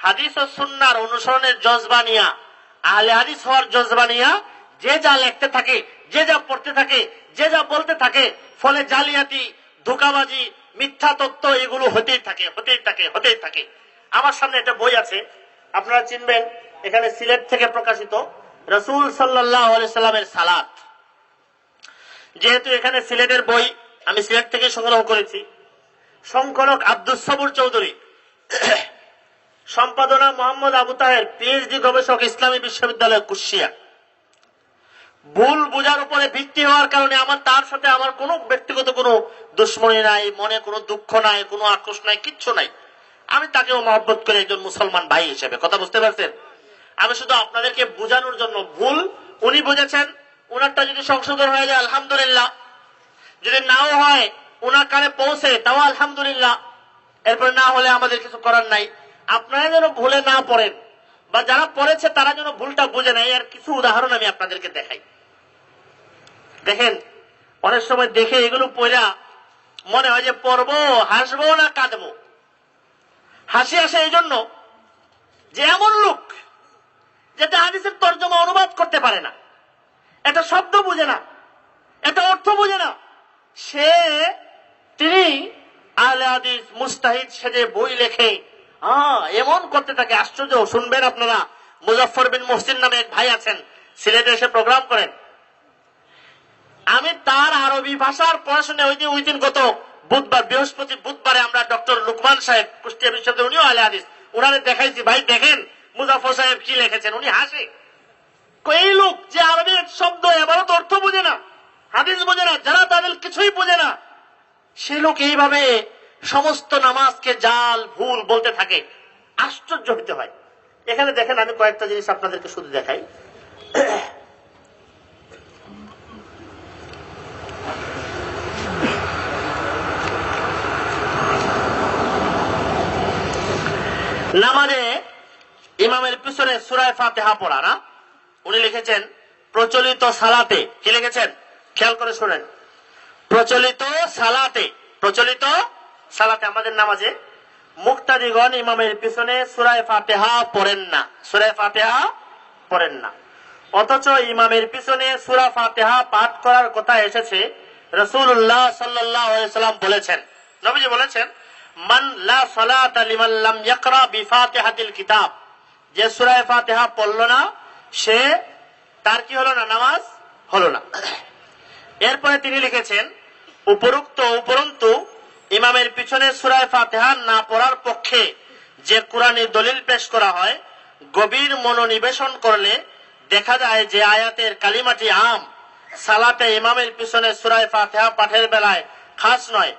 হাদিস ও সুন্নার অনুসরণের জজবা নিয়া, আহলে হাদিস হওয়ার জজবা নিয়া, যে যা লিখতে থাকে, যে যা পড়তে থাকে, যে যা বলতে থাকে, ফলে জালিয়াতি, ধোকাবাজি, মিথ্যা তত্ত্ব এগুলো হতেই থাকে হতেই থাকে হতেই থাকে। আমার সামনে একটা বই আছে, আপনারা চিনবেন, এখানে সিলেট থেকে প্রকাশিত, রসুল সাল্লামের সালাত। যেহেতু এখানে সিলেটের বই, আমি সিলেট থেকে সংগ্রহ করেছি। সংকলক আব্দুল সবুর চৌধুরী সম্পাদনা মোহাম্মদ আবু তাহের পিএইচডি গবেষক, ইসলামী বিশ্ববিদ্যালয় কুশিয়া। ভুল বোঝার উপরে ভিত্তি হওয়ার কারণে আমার তার সাথে আমার কোনো ব্যক্তিগত কোনো দুশ্মনী নাই, মনে কোনো দুঃখ নাই, কোনো আক্রোশ নাই, কিচ্ছু নাই। আমি তাকেও মহব্বত করি একজন মুসলমান ভাই হিসেবে। কথা বুঝতে পারছেন? আমি শুধু আপনাদেরকে বোঝানোর জন্য ভুল উনি বুঝেছেন, উনারটা যদি সংশোধন হয়ে যায়, আলহামদুলিল্লাহ। যদি নাও হয়, উনার কানে পৌঁছে, তাও আলহামদুলিল্লাহ। এরপরে না হলে আমাদের কিছু করার নাই। আপনারা যেন ভুলে না পড়েন বা যারা পড়েছে তারা যেন ভুলটা বুঝে নেয়। আর কিছু উদাহরণ আমি আপনাদেরকে দেখাই। দেখেন, অনেক সময় দেখে এগুলো পড়া মনে হয় যে পড়ব, হাসবো না কাঁদবো। হাসি আসে এই জন্য যে এমন লোক যেটা হাদিসের তর্জমা অনুবাদ করতে পারে না। এটা শব্দ বুঝে না। এটা অর্থ বুঝে না। সে, তিনি আহলে হাদিস মুস্তাহিদ সেজে বই লেখে। হ্যাঁ এমন করতে থাকে, আশ্চর্য। শুনবেন আপনারা মুজফর বিন মুহসিন নামে এক ভাই আছেন, সিলেটে এসে প্রোগ্রাম করেন। আমি তার আরবি ভাষার পড়াশোনা ওই দিন ওই দিন গত বুধবার, বৃহস্পতি বুধবারে আমরা ডক্টর লুকমান সাহেব, কুষ্টিয়া বিশ্ববিদ্যালয় উনিও আলে হাদিস, উনারে দেখাইছি, ভাই, দেখেন মুজাফর সাহেব কি লিখেছেন? উনি হাসে। এই লোক যে আরবির শব্দ, এবারও তো অর্থ বোঝে না, হাদিস বোঝে না, যারা তাদের কিছুই বোঝে না, সে লোক এইভাবে সমস্ত নামাজকে জাল, ভুল বলতে থাকে। আশ্চর্য হতে হয়। এখানে দেখেন, আমি কয়েকটা জিনিস আপনাদেরকে শুধু দেখাই। নামাজে ইমামের পিছনে সুরায় ফাতেহা পড়া, না? উনি লিখেছেন, প্রচলিত সালাতে। কি লিখেছেন? খেয়াল করে শোনেন। প্রচলিত সালাতে। প্রচলিত সালাতে আমাদের নামাজে মুক্তাদিগণ ইমামের পিছনে সুরায় ফাতেহা পড়েন না। সুরায় ফাতেহা পড়েন না। অথচ ইমামের পিছনে সুরা ফাতেহা পাঠ করার কথা এসেছে রসুল্লাহ সাল্লাম বলেছেন। নবীজি বলেছেন, মান লা সালাতা লাম ইয়াকরা বিফাতিহাতিল কিতাব। যে সূরা ফাতিহা পড়ল না, সে তার কি হলো না, নামাজ হলো না। এরপরে তিনি লিখেছেন, উপরোক্ত উপরন্তু পিছনে সূরা ফাতিহা না পড়ার পক্ষে যে কোরআনী দলিল পেশ করা হয়, গভীর মনোনিবেশন করলে দেখা যায় যে আয়াতের কালিমাটি আম। সালাতে ইমামের পিছনে সুরায় ফাতিহা পাঠের বেলায় খাস নয়।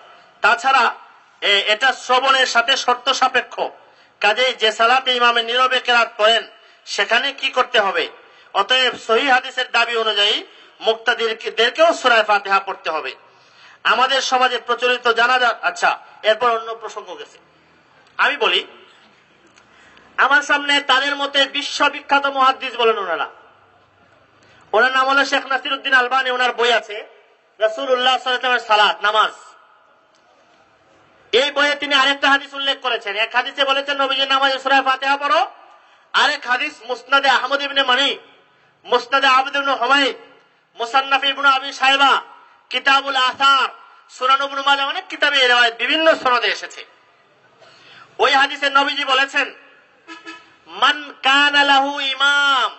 তাছাড়া এটা শ্রবণের সাথে শর্ত সাপেক্ষ। কাজেই যে সালাতে ইমামে নীরবে কেরাত পড়েন, সেখানে কি করতে হবে? অতএব সহি হাদিসের দাবি অনুযায়ী মুক্তাদিরকেও সুরায় ফাতিহা পড়তে হবে। আমাদের সমাজে প্রচলিত জানা যা আচ্ছা এরপর অন্য প্রসঙ্গ গেছে। আমি বলি, আমার সামনে তাদের মতে বিশ্ববিখ্যাত মহাদ্দিস বলেন ওনারা। ওনার নাম হলো শেখ নাসির উদ্দিন আলবানি, ওনার বই আছে রসুল্লাহ সালাত, নামাজ। এই বইয়ে তিনি আরেকটা হাদিস উল্লেখ করেছেন। এক হাদিসে বলেছেন, নবীজির নামাজে সুরায় ফাতেহা পড়ো, আরেক হাদিস মুসনাদে আহমদ ইবনে মানি, মুসনাদে আবদ ইবনে হুমায়দ মুসান্নাফ ইবনে আবি সাহেবা কিতাবুল আসার, সুনান ইবনে মাজাহ অনেক কিতাবে এই রেওয়ায়েত, বিভিন্ন সনদে এসেছে। ওই হাদিসে নবীজি বলেছেন, মান কান লাহু ইমাম,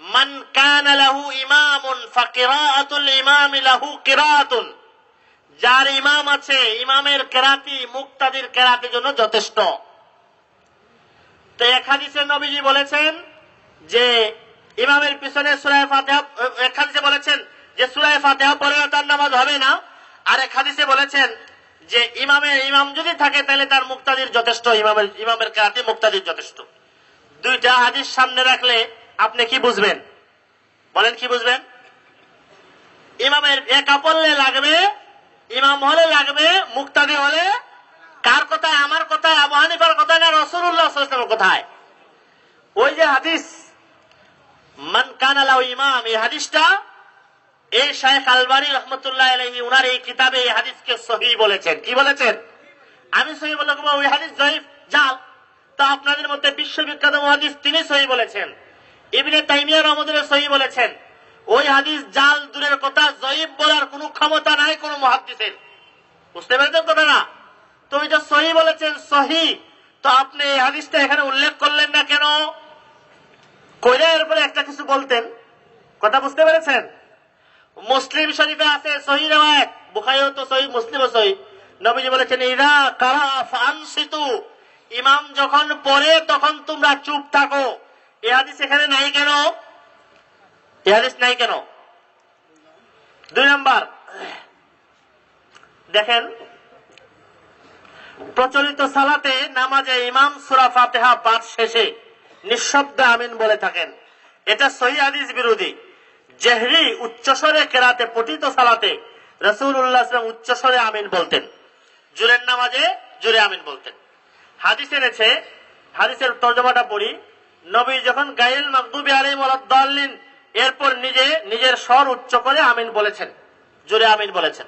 মান কানা লাহু ইমামুন ফাকিরাআতুল ইমামি লাহু কিরাআতুন যার ইমাম আছে, ইমামের কেরাতি, মুক্তাদির কেরাতির জন্য যথেষ্ট। তো এক হাদিসে নবীজি বলেছেন যে, ইমামের পিছনে সুরায় ফাতেহা এক হাদিসে বলেছেন যে সুরায় ফাতেহা পড়ে তার নামাজ হবে না। আর এক হাদিসে বলেছেন যে ইমামের ইমাম যদি থাকে, তাহলে তার মুক্তাদির যথেষ্ট, ইমামের ইমামের কেরাতি মুক্তাদির যথেষ্ট। দুইটা হাদিস সামনে রাখলে আপনি কি বুঝবেন? বলেন কি বুঝবেন? ইমামের একা পড়লে লাগবে, ইমাম হলে লাগবে, মুক্তাদি হলে কার কথায়, আমার কথায়, আবু হানিফার কথায় না রসুল্লাহ কোথায়? ওই যে হাদিস, মান কান আলাউ ইমাম, এই হাদিসটা এই শাহেখ আলবানী রহমতুল্লাহ আলহী উনার এই কিতাবে, এই হাদিসকে সহি বলেছেন। কি বলেছেন? আমি সহি বলে ওই হাদিস জয়ীফ জাল তা আপনাদের মধ্যে বিশ্ববিখ্যাত মহাদিস তিনি সহি বলেছেন। ইবনে তাইমিয়া রহমদুল্লাহ সহি বলেছেন, ওই হাদিস জাল দূরের কথা জয়ীব বলার কোনো ক্ষমতা নাই কোন মহাদিসের। বুঝতে পেরেছেন কথা না তো ওই যে সহি বলেছেন সহি তো আপনি এই হাদিসটা এখানে উল্লেখ করলেন না কেন? কইলে এরপরে একটা কিছু বলতেন। কথা বুঝতে পেরেছেন? মুসলিম শরীফে আছে, সহি রেওয়ায়ত তো সহি, মুসলিমও সহি। নবীজি বলেছেন ইরা কারা ইমাম যখন পড়ে, তখন তোমরা চুপ থাকো। এ হাদিস এখানে নাই কেন? এ হাদিস নাই কেন? দুই নাম্বার। দেখেন, প্রচলিত সালাতে নামাজে ইমাম সুরা ফাতেহা পাঠ শেষে নিঃশব্দে আমিন বলে থাকেন। এটা সহি হাদিস বিরোধী। জেহরি উচ্চস্বরে কেরাতে পঠিত সালাতে রসুল্লাহ উচ্চস্বরে আমিন বলতেন। জুরের নামাজে জুরে আমিন বলতেন। হাদিস এনেছে হাদিসের তর্জমাটা পড়ি, নবী যখন গাইল মাকদুবি আলী মলাদ্দাল্লিন এরপর নিজে নিজের স্বর উচ্চ করে আমিন বলেছেন, জুরে আমিন বলেছেন।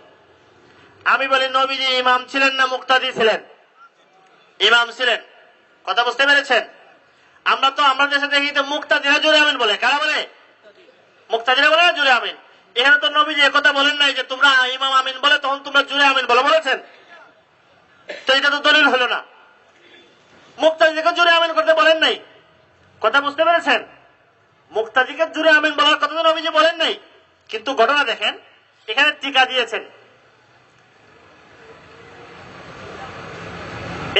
আমি বলি, নবীজি ইমাম ছিলেন না মুক্তাদি ছিলেন? ইমাম ছিলেন। কথা বুঝতে পেরেছেন? আমরা তো, আমরা দেশে দেখি তো মুক্তাদিরা জুরে আমিন বলে। কারা বলে? মুক্তাদিরা বলে, জুড়ে আমিন। এখানে তো নবীজি কথা বলেন নাই যে, তোমরা ইমাম আমিন বলে, তখন তোমরা জুড়ে আমিন বলে বলেছেন? তো এটা তো দলিল হলো না। মুক্তাদিকে জুড়ে আমিন করতে বলেন নাই। কথা বুঝতে পেরেছেন? মুক্তাজিকে জুড়ে আমিন বলার কথা তো নবীজি বলেন নাই। কিন্তু ঘটনা দেখেন, এখানে টিকা দিয়েছেন।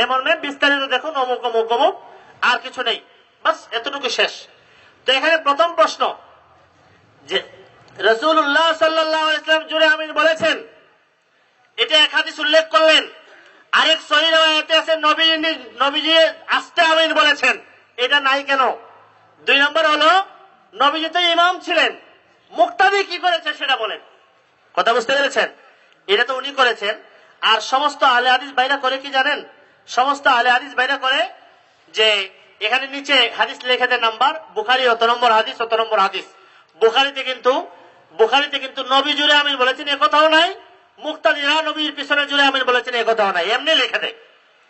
এ মর্মে বিস্তারিত দেখুন, অমুক অমুক অমুক, আর কিছু নেই। বাস, এতটুকু শেষ। তো এখানে প্রথম প্রশ্ন যে রসুল্লাহ সাল্লাহ ইসলাম জুড়ে আমিন বলেছেন, এটা এক হাদিস উল্লেখ করলেন, আরেক রেওয়ায়াতে আছে, নবী নবীজি আস্তে আমিন বলেছেন। এটা নাই কেন? দুই নম্বর হলো, নবীজি তো ইমাম ছিলেন, মুক্তাদি কি করেছে সেটা বলেন। কথা বুঝতে পেরেছেন? এটা তো উনি করেছেন। আর সমস্ত আলে হাদিস বাইরা করে কি জানেন? সমস্ত আলে হাদিস বাইরা করে যে এখানে নিচে হাদিস লিখে দেয় নাম্বার, বুখারি অত নম্বর হাদিস, অত নম্বর হাদিস। বুখারিতে কিন্তু বুখারিতে কিন্তু নবী জুড়ে আমিন বলেছেন, এ কথাও নাই। মুক্তাদিরা নবীর পিছনে জুড়ে আমিন বলেছেন একথাও কথাও নাই। এমনি লিখে দেয়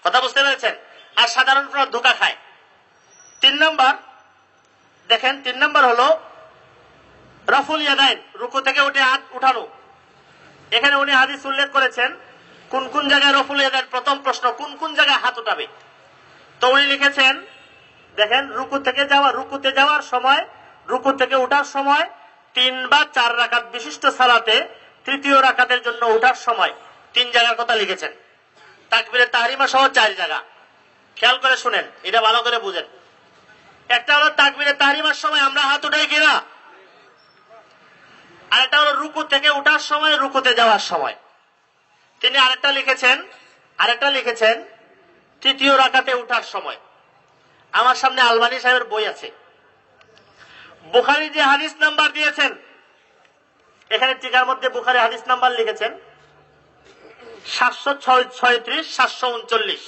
কথা বুঝতে পেরেছেন? আর সাধারণ ধোকা খায়। তিন নম্বর, দেখেন, তিন নম্বর হলো, রফুল ইয়াদাইন, রুকু থেকে উঠে হাত উঠানো। এখানে উনি হাদিস উল্লেখ করেছেন, কোন কোন জায়গায় রফুল ইয়াদাইন প্রথম প্রশ্ন, কোন কোন জায়গায় হাত উঠাবে? তো উনি লিখেছেন, দেখেন, রুকু থেকে যাওয়া, রুকুতে যাওয়ার সময় রুকু থেকে উঠার সময়, তিন বা চার রাকাত বিশিষ্ট সালাতে তৃতীয় রাকাতের জন্য উঠার সময়। তিন জায়গার কথা লিখেছেন। তাকবিরে তাহারিমা সহ চার জায়গা। খেয়াল করে শুনেন, এটা ভালো করে বুঝেন। একটা হলো তাকবিরে তাহারিমার সময় আমরা হাত উঠাই কিনা। আরেকটা হলো রুকু থেকে উঠার সময়, রুকুতে যাওয়ার সময়। তিনি আরেকটা লিখেছেন আরেকটা লিখেছেন, তৃতীয় রাকাতে উঠার সময়। আমার সামনে আলমানি সাহেবের বই আছে। বুখারি যে হাদিস নাম্বার দিয়েছেন, এখানে টিকার মধ্যে বুখারি হাদিস নাম্বার লিখেছেন, সাতশো ছয়ত্রিশ সাতশো উনচল্লিশ।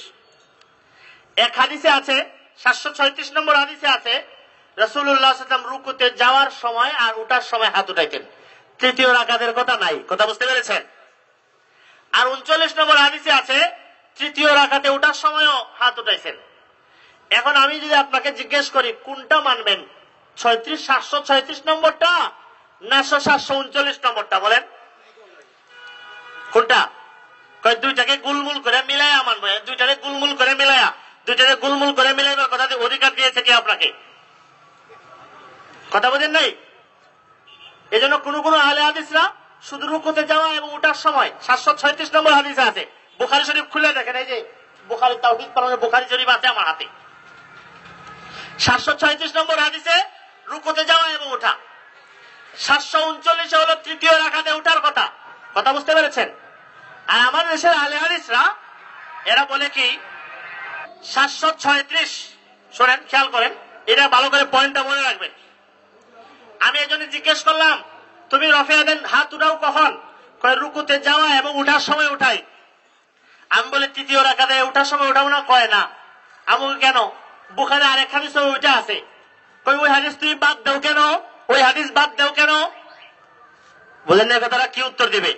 এক হাদিসে আছে, সাতশো ছয়ত্রিশ নম্বর হাদিসে আছে রুকুতে যাওয়ার সময় আর উঠার সময় হাত উঠাইতেন। তৃতীয় রাকাতের কথা নাই, কথা বুঝতে পেরেছেন? আর উনচল্লিশ নম্বর হাদিসে আছে, তৃতীয় রাখাতে ওঠার সময়ও হাত উঠাইছেন। এখন আমি যদি আপনাকে জিজ্ঞেস করি, কোনটা মানবেন? ছয়ত্রিশ, সাতশো ছয়ত্রিশ নম্বরটা না সাতশো উনচল্লিশ নম্বরটা, বলেন। কোনটা? দুইটাকে গুলমুল করে মিলাইয়া মানবো। দুইটাকে গুলমুল করে মিলাইয়া দুইটাকে গুলমুল করে মিলাইবার কথা অধিকার দিয়েছে কি আপনাকে? কথা বোঝেন নাই? এই জন্য কোন কোন আলে হাদিসরা শুধু রুকুতে যাওয়া এবং ওঠার সময় সাতশো ছয়ত্রিশ নম্বর হাদিসে আছে। বুখারি শরীফ খুলে দেখেন, এই যে বুখারি তাওহিদ পালনের বুখারি শরীফ আছে আমার হাতে। সাতশো ছয়ত্রিশ নম্বর হাদিসে রুকুতে যাওয়া এবং ওঠা। সাতশো উনচল্লিশে হলো তৃতীয় রাখাতে ওঠার কথা। কথা বুঝতে পেরেছেন? আর আমার দেশের আলে হাদিসরা, এরা বলে কি, সাতশো ছয়ত্রিশ, শোনেন, খেয়াল করেন, এটা ভালো করে পয়েন্টটা মনে রাখবেন। আমি এই জন্য জিজ্ঞেস করলাম, তুমি রফিয়াদের হাত উঠাও কখন? কয়, রুকুতে যাওয়া এবং উঠার সময় উঠাই। আমি বলে, তৃতীয় রাখাতে উঠার সময় উঠাবো না? কয়, না। আমি কেন? বুখারে আরেক হাদিস ওইটা আছে। কই, ওই হাদিস তুই বাদ দেও কেন? ওই হাদিস বাদ দেও কেন? বলেন না কথাটা কি উত্তর দিবে?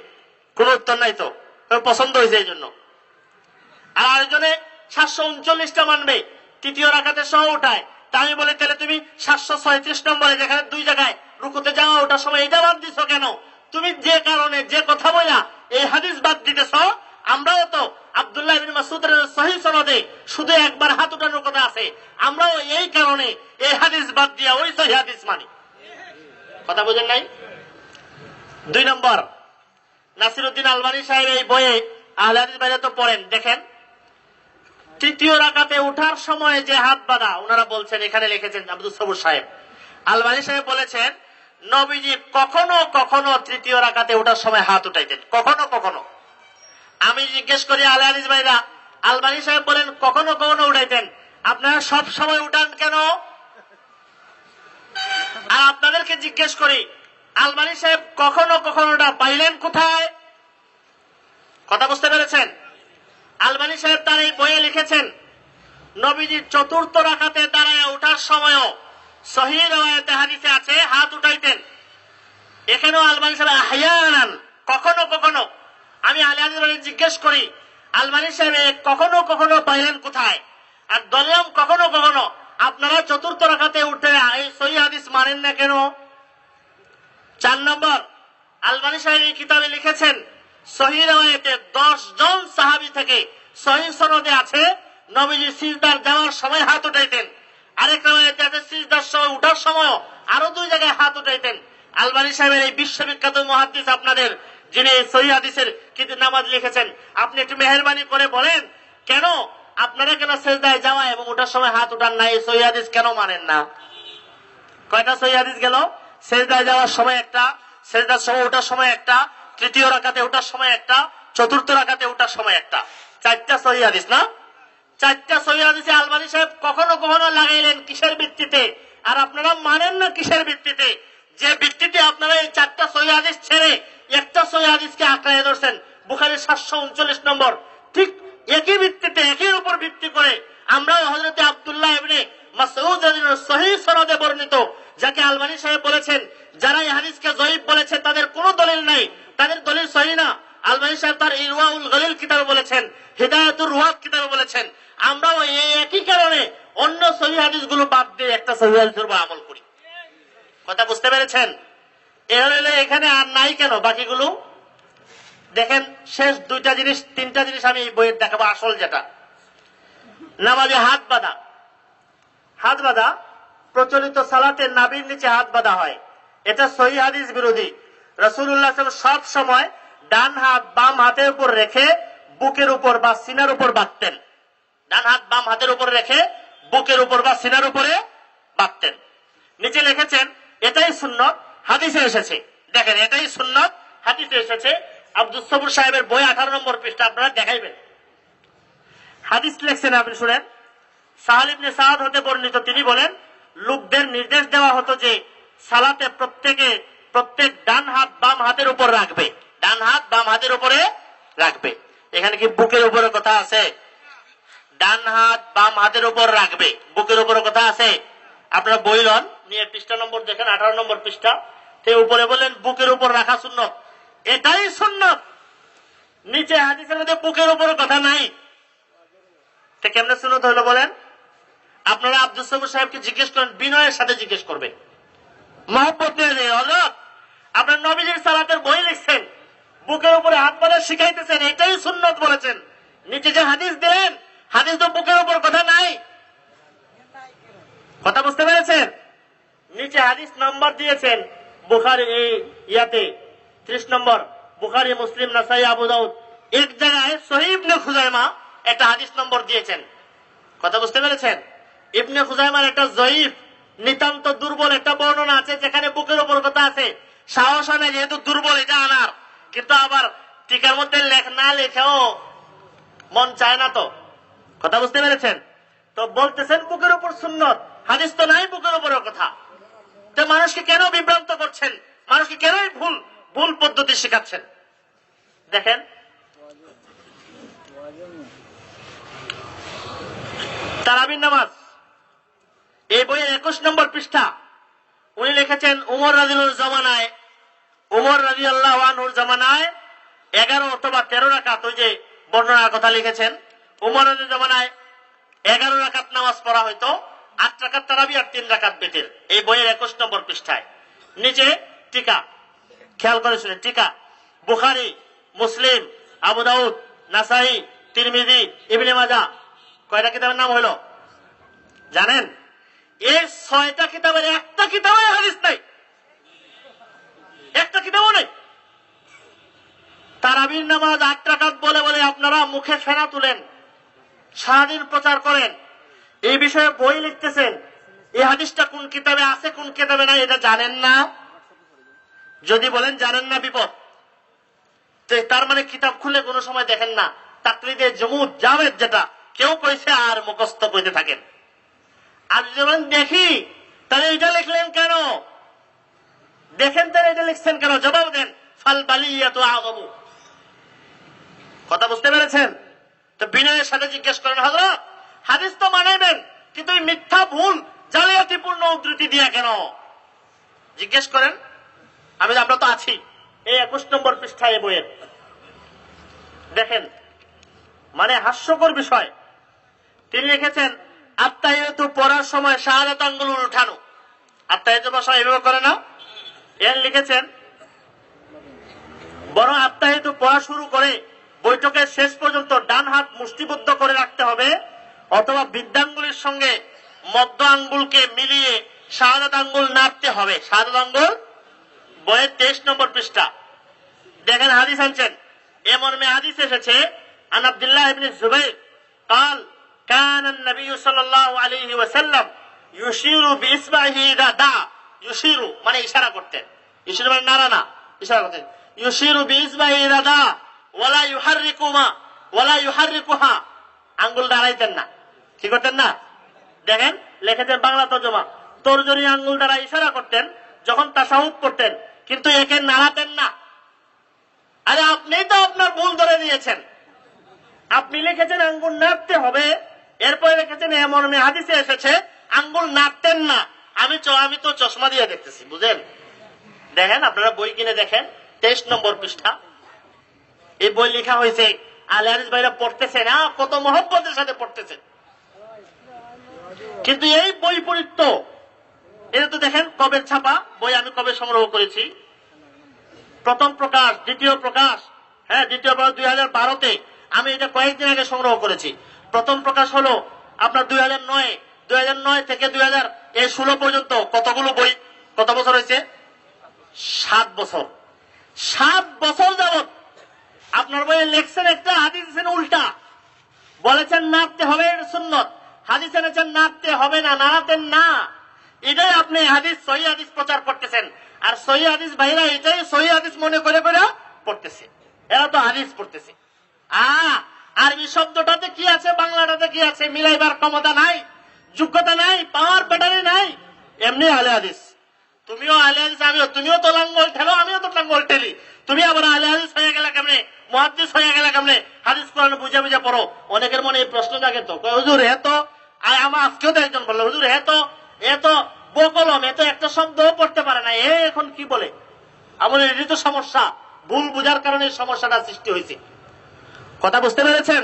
কোন উত্তর নাই তো। পছন্দ হয়েছে এই জন্য। আর আরেকজনে, সাতশো উনচল্লিশটা মানবে। তৃতীয় রাখাতে সহ উঠায়। তা আমি বলি, তাহলে তুমি সাতশো ছয়ত্রিশ নম্বরে যেখানে দুই জায়গায় রুকুতে যাওয়া ওটার সময় এটা বাদ দিছ কেন? তুমি যে কারণে যে কথা বলা এই হাদিস বাদ দিতেছ আমরাও তো আব্দুল্লাহ সনদে শুধু একবার হাত উঠানোর কথা আছে। আমরাও এই কারণে এই হাদিস বাদ দিয়া ওই সহি হাদিস মানি। কথা বোঝেন নাই? দুই নম্বর, নাসিরুদ্দিন আলমানি সাহেব এই বইয়ে আহলে হাদিস বাইরে তো পড়েন, দেখেন। তৃতীয় রাকাতে উঠার সময় যে হাত বাঁধা, ওনারা বলছেন, এখানে লিখেছেন আব্দুল সবুর সাহেব। আলমানি সাহেব বলেছেন, নবীজি কখনো কখনো তৃতীয় রাকাতে উঠার সময় হাত উঠাইতেন। কখনো কখনো। আমি জিজ্ঞেস করি, আলে আলিস ভাইরা আলমানি সাহেব বলেন, কখনো কখনো উঠাইতেন। আপনারা সব সময় উঠান কেন? আর আপনাদেরকে জিজ্ঞেস করি আলমানি সাহেব কখনো কখনো ওটা পাইলেন কোথায়? কথা বুঝতে পেরেছেন? আলমানি সাহেব তার এই বইয়ে লিখেছেন, নবীজির চতুর্থ রাখাতে দাঁড়ায় ওঠার সময়ও সহি রওয়ায়াতে হাদিসে আছে, হাত উঠাইতেন। এখানেও আলমানি সাহেব আহয়ানান, কখনো কখনো। আমি আলী জিজ্ঞেস করি আলমানি সাহেব কখনো কখনো পাইলেন কোথায়? আর দলিয়াম কখনো কখনো আপনারা চতুর্থ রাখাতে উঠে এই সহি হাদিস মানেন না কেন? চার নম্বর আলমানি সাহেব এই কিতাবে লিখেছেন, সহি রওয়ায়েতে দশ জন সাহাবি থেকে সহি সনদে আছে, নবীজি সিজদার যাওয়ার সময় হাত উঠাইতেন। আরেক রওয়ায়েতে আছে, সিজদার সময় উঠার সময় আরও দুই জায়গায় হাত উঠাইতেন। আলমানি সাহেবের এই বিশ্ববিখ্যাত মহাদিস আপনাদের যিনি সহি হাদিসের কিন্তু নামাজ লিখেছেন, আপনি একটু মেহরবানি করে বলেন, কেন আপনারা কেন সেজদায় যাওয়া এবং ওঠার সময় হাত উঠান না? এই সহি হাদিস কেন মানেন না? কয়টা সহি হাদিস গেল? সেজদায় যাওয়ার সময় একটা, সেজদার সময় ওঠার সময় একটা, তৃতীয় রাকাতে ওঠার সময় একটা, চতুর্থ রাকাতে ওঠার সময় একটা। চারটা সহি হাদিস না? চারটা সহি হাদিসে আলমানি সাহেব কখনো কখনো লাগাইলেন কিসের ভিত্তিতে? আর আপনারা মানেন না কিসের ভিত্তিতে? যে ভিত্তিতে আপনারা এই চারটা সহি ছেড়ে একটা সহি হাদিসকে ধরছেন, বুখারের সাতশো উনচল্লিশ নম্বর, ঠিক একই ভিত্তিতে একই উপর ভিত্তি করে আমরা হজরতে আবদুল্লাহ সাহেব বলেছেন এই তাদের কোনো দলিল নাই, তাদের দলিল না। সাহেব বলেছেন বলেছেন, আমরাও এই একই কারণে অন্য সহি হাদিসগুলো বাদ দিয়ে একটা সহি আমল করি। কথা বুঝতে পেরেছেন? এ হলে এখানে আর নাই কেন বাকিগুলো? দেখেন, শেষ দুইটা জিনিস, তিনটা জিনিস আমি বইয়ের দেখাবো, আসল যেটা। নামাজে হাত বাঁধা। হাত বাঁধা, প্রচলিত সালাতে নাবির নিচে হাত বাঁধা হয়। এটা সহি হাদিস বিরোধী। রসুল্লাহ সব সময় ডান হাত বাম হাতের উপর রেখে বুকের উপর বা সিনার উপর বাঁধতেন। ডান হাত বাম হাতের উপর রেখে বুকের উপর বা সিনার উপরে বাঁধতেন। নিচে লিখেছেন এটাই সুন্নত, হাদিসে এসেছে। দেখেন, এটাই সুন্নত, হাদিসে এসেছে। আব্দুল সবুর সাহেবের বই আঠারো নম্বর পৃষ্ঠা, আপনারা দেখাইবেন। হাদিস লেখছেন আপনি, শুনেন। হতে বর্ণিত, তিনি বলেন, লোকদের নির্দেশ দেওয়া হতো যে সালাতে প্রত্যেকে, প্রত্যেক ডান হাত বাম হাতের উপর রাখবে। ডান হাত বাম হাতের উপরে রাখবে। এখানে কি বুকের উপরে কথা আছে? ডান হাত বাম হাতের উপর রাখবে। বুকের উপরে কথা আছে? আপনারা বই লন নিয়ে পৃষ্ঠা নম্বর দেখেন, আঠারো নম্বর পৃষ্ঠা। তে উপরে বলেন বুকের উপর রাখা সুন্নত। এটাই সুন্নত। নিচে হাদিসের মধ্যে বুকের উপর কথা নাই। কেমনে সুন্নত হইল বলেন? আপনারা আব্দুল সবুর সাহেবকে জিজ্ঞেস করেন, বিনয়ের সাথে জিজ্ঞেস করবেন মহব্বত হলো আপনার নবীজির সালাতের বই লিখছেন, বুকের উপরে হাত বাঁধা শিখাইতেছেন, এটাই সুন্নত বলেছেন। নিচে যে হাদিস দিলেন হাদিস তো বুকের উপর কথা নাই। কথা বুঝতে পেরেছেন? নিচে হাদিস নম্বর দিয়েছেন বুখারি এই ইয়াতে। ত্রিশ নম্বর, বুখারি, মুসলিম, নাসাই, আবু দাউদ। এক জায়গায় সহিব নে খুজাইমা একটা হাদিস নম্বর দিয়েছেন। কথা বুঝতে পেরেছেন? ইবনে খুজাইমার একটা জয়ীফ, নিতান্ত দুর্বল একটা বর্ণনা আছে যেখানে বুকের উপর কথা আছে, সাহস হয় না যেহেতু দুর্বল, এটা আনার। কিন্তু আবার টিকার মধ্যে লেখ না লেখেও মন চায় না তো। কথা বুঝতে পেরেছেন? তো বলতেছেন বুকের উপর সুন্নত। হাদিস তো নাই বুকের উপরের কথা। তো মানুষকে কেন বিভ্রান্ত করছেন? মানুষকে কেনই ভুল ভুল পদ্ধতি শেখাচ্ছেন? দেখেন। তারাবির নামাজ। এই বইয়ের একুশ নম্বর পৃষ্ঠা। উনি লিখেছেন, উমর রাজিনুর জমানায়, উমর রাজি আল্লাহ জমানায় এগারো অথবা তেরো রাকাত, ওই যে বর্ণনার কথা লিখেছেন, উমর রাজির জমানায় এগারো রাকাত নামাজ পড়া হয়তো আট রাকাত তারাবি আর তিন রাকাত বেতের। এই বইয়ের একুশ নম্বর পৃষ্ঠায়। নিচে টিকা। খেয়াল করে শুনে, টিকা। বুখারি, মুসলিম, আবু দাউদ, নাসাই, তিরমিজি, ইবনে মাজা কয়টা কিতাবের নাম হলো? জানেন? এই ছয়টা কিতাবের একটা কিতাবে হাদিস নাই। একটা কিতাবও নেই। তারাবির নামাজ আট টাকাত বলে বলে আপনারা মুখে ফেনা তুলেন সারাদিন প্রচার করেন এই বিষয়ে বই লিখতেছেন। এই হাদিসটা কোন কিতাবে আছে, কোন কিতাবে নাই, এটা জানেন না? যদি বলেন জানেন না, বিপদ। তার মানে কিতাব খুলে কোনো সময় দেখেন না। তাকলিদে জমুদ, জাভেদ যেটা, কেউ কইছে আর মুখস্থ কইতে থাকেন। আর যদি বলেন দেখি, তাহলে এটা লিখলেন কেন? দেখেন তাহলে এটা লিখছেন কেন? জবাব দেন, ফাল বালিয়াত আগমু কথা বুঝতে পেরেছেন? তো বিনয়ের সাথে জিজ্ঞেস করেন হজরত হাদিস তো মানাইবেন কিন্তু মিথ্যা ভুল জালিয়াতিপূর্ণ উদ্ধৃতি দিয়া কেন? জিজ্ঞেস করেন, আমি আমরা তো আছি, এই একুশ নম্বর পৃষ্ঠায় বইয়ের। দেখেন মানে হাস্যকর বিষয়। তিনি লিখেছেন, আত্মায়তু পড়ার সময় শাহাদাত আঙ্গুল উঠানো। আত্মায়তু ভাষা এভাবে করে না এর লিখেছেন, বরং আত্মাহিত পড়া শুরু করে বৈঠকের শেষ পর্যন্ত ডান হাত মুষ্টিবদ্ধ করে রাখতে হবে। অথবা বৃদ্ধাঙ্গুলির সঙ্গে মধ্য আঙ্গুলকে মিলিয়ে শাহাদাত আঙ্গুল নাড়তে হবে শাহাদাত আঙ্গুল বইয়ের তেইশ নম্বর পৃষ্ঠা দেখেন হাদিস আনছেন এ মর্মে হাদিস এসেছে আন আব্দুল্লাহ ইবনে জুবাইর قال كان النبي صلى الله عليه وسلم يشير بإصبعه إذا دعا يشير মানে ইশারা করতেন ইশারা মানে নাড়া না ইশারা করতেন يشير بإصبعه إذا دعا ولا يحركهما ولا يحركها আঙ্গুল দাঁড়াইতেন না কি করতেন না? দেখেন, লিখেছেন বাংলা তর্জমা। তর্জনী আঙ্গুল দ্বারা ইশারা করতেন, যখন তাসাউদ করতেন, কিন্তু একে নাড়াতেন না। আরে আপনি তো আপনার ভুল ধরে দিয়েছেন। আপনি লিখেছেন আঙ্গুল নাড়তে হবে, এরপরে লিখেছেন এমন হাদিসে এসেছে, আঙ্গুল নাড়তেন না। আমি আমি তো চশমা দিয়ে দেখতেছি, বুঝেন? দেখেন, আপনারা বই কিনে দেখেন, তেইশ নম্বর পৃষ্ঠা। এই বই লেখা হয়েছে, আলে হাদিস ভাইরা পড়তেছে না, কত মহব্বতের সাথে পড়তেছে। কিন্তু এই বই পরিত্য এটা তো দেখেন, কবে ছাপা বই আমি কবে সংগ্রহ করেছি? প্রথম প্রকাশ, দ্বিতীয় প্রকাশ হ্যাঁ দ্বিতীয় প্রকাশ দুই হাজার বারোতে। আমি এটা কয়েকদিন আগে সংগ্রহ করেছি। প্রথম প্রকাশ হলো আপনার দুই হাজার নয়, দুই হাজার নয় থেকে দুই হাজার এই ষোলো পর্যন্ত কতগুলো বই, কত বছর হয়েছে? সাত বছর। সাত বছর যাবত আপনার বইয়ে লেখছেন একটা হাদিস উল্টা। বলেছেন নাড়তে হবে সুন্নত। হাদিস এনেছেন নাড়তে হবে না নাড়াতেন না। এটাই আপনি হাদিস, সহি হাদিস প্রচার করতেছেন। আর সহি হাদিস ভাইরা এটাই সহি হাদিস মনে করে করে পড়তেছে। এরা তো হাদিস পড়তেছে। আরবি শব্দটাতে কি আছে, বাংলাটাতে কি আছে, মিলাইবার ক্ষমতা নাই, যোগ্যতা নাই, পাওয়ার ব্যাটারি নাই, এমনি আলে হাদিস। তুমিও আলে হাদিস, আমিও, তুমিও তো লাঙ্গল ঠেলো, আমিও তো লাঙ্গল ঠেলি। তুমি আবার আলে হাদিস হয়ে গেলে কেমনে? মহাদিস হয়ে গেলে কেমনে? হাদিস কোরআন বুঝে বুঝে পড়ো। অনেকের মনে এই প্রশ্ন জাগে তো হুজুর হে তো আমার আজকেও তো একজন বলল, হুজুর হে তো, এ তো বকলম, এ তো একটা শব্দও পড়তে পারে না, এ এখন কি বলে? আমার এটি তো সমস্যা, ভুল বুঝার কারণে সমস্যাটা সৃষ্টি হয়েছে। কথা বুঝতে পেরেছেন?